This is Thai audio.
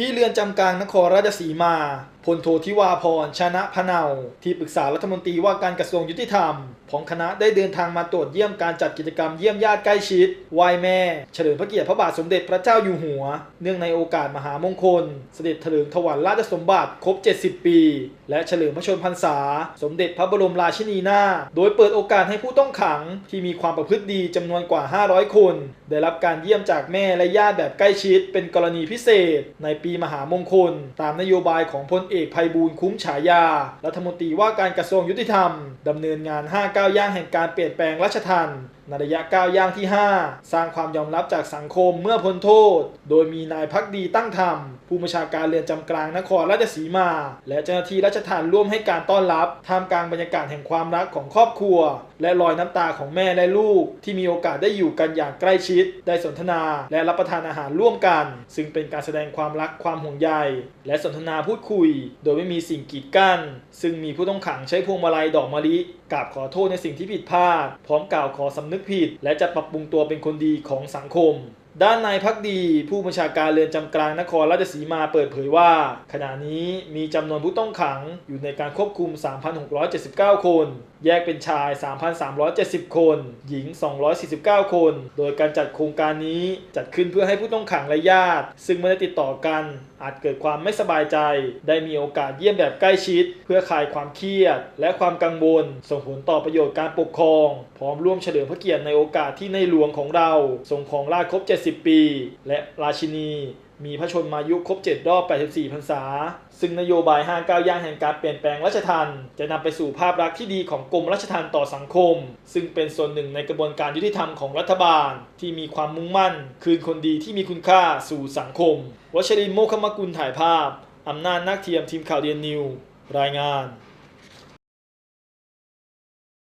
ที่เรือนจำกลางนครราชสีมาพลโททิวาพรชนะพนาที่ปรึกษารัฐมนตรีว่าการกระทรวงยุติธรรมของคณะได้เดินทางมาตรวจเยี่ยมการจัดกิจกรรมเยี่ยมญาติใกล้ชิดไหว้แม่ เฉลิมพระเกียรติพระบาทสมเด็จพระเจ้าอยู่หัว เนื่องในโอกาสมหามงคล เสด็จเถลิงถวัลย์ราชสมบัติครบ 70 ปี และเฉลิมพระชนมพรรษา สมเด็จพระบรมราชินีนาถโดยเปิดโอกาสให้ผู้ต้องขังที่มีความประพฤติดีจำนวนกว่า 500 คน ได้รับการเยี่ยมจากแม่และญาติแบบใกล้ชิด เป็นกรณีพิเศษ ในปีมหามงคล ตามนโยบายของพลเอกภัยบูลคุ้มฉายา รัฐมนตรีว่าการกระทรวงยุติธรรมดำเนินงาน 5-9 ย่างแห่งการเปลี่ยนแปลงรัชทัน ในระยะก้าวย่างที่ 5 สร้างความยอมรับจากสังคมเมื่อพ้นโทษ โดยมีนายพักดีตั้งธรรม ผู้บัญชาการเรือนจำกลางนครราชสีมา และเจ้าหน้าที่ราชทัณฑ์ร่วมให้การต้อนรับท่ามกลางบรรยากาศแห่งความรักของครอบครัว และรอยน้ำตาของแม่และลูก ที่มีโอกาสได้อยู่กันอย่างใกล้ชิด ได้สนทนาและรับประทานอาหารร่วมกัน ซึ่งเป็นการแสดงความรักความห่วงใย และสนทนาพูดคุย โดยไม่มีสิ่งกีดกั้น ซึ่งมีผู้ต้องขังใช้พวงมาลัยดอกมะลิกราบขอโทษในสิ่งที่ผิดพลาด พร้อมกล่าวขอสำนึกผิด และจะปรับปรุงตัวเป็นคนดีของสังคมด้านนายพักดีผู้บัญชาการเรือนจำกลางนครราชสีมาเปิดเผยว่า ขณะนี้มีจำนวนผู้ต้องขังอยู่ในการควบคุม 3,679 คน แยกเป็นชาย 3,370 คน หญิง 249 คน โดยการจัดโครงการนี้จัดขึ้นเพื่อให้ผู้ต้องขังและญาติ ซึ่งไม่ได้ติดต่อกันอาจเกิดความไม่สบายใจ ได้มีโอกาสเยี่ยมแบบใกล้ชิด เพื่อคลายความเครียด และความกังวล ส่งผลต่อประโยชน์การปกครอง พร้อมร่วมเฉลิมพระเกียรติในโอกาสที่ในหลวงของเราทรงครองราชครบ 70 ปี และราชินี มีพระชนมายุครบ 7 รอบ 84 พรรษา ซึ่งนโยบาย5ก้าวย่างแห่งการเปลี่ยนแปลงราชทัณฑ์จะนำไปสู่ภาพลักษณ์ที่ดีของกรมราชทัณฑ์ต่อสังคม ซึ่งเป็นส่วนหนึ่งในกระบวนการยุติธรรมของรัฐบาล ที่มีความมุ่งมั่น คืนคนดีที่มีคุณค่าสู่สังคม วชรินโมคคมกุลถ่ายภาพ อำนาจนักเทียมทีมข่าวเดียนนิว รายงาน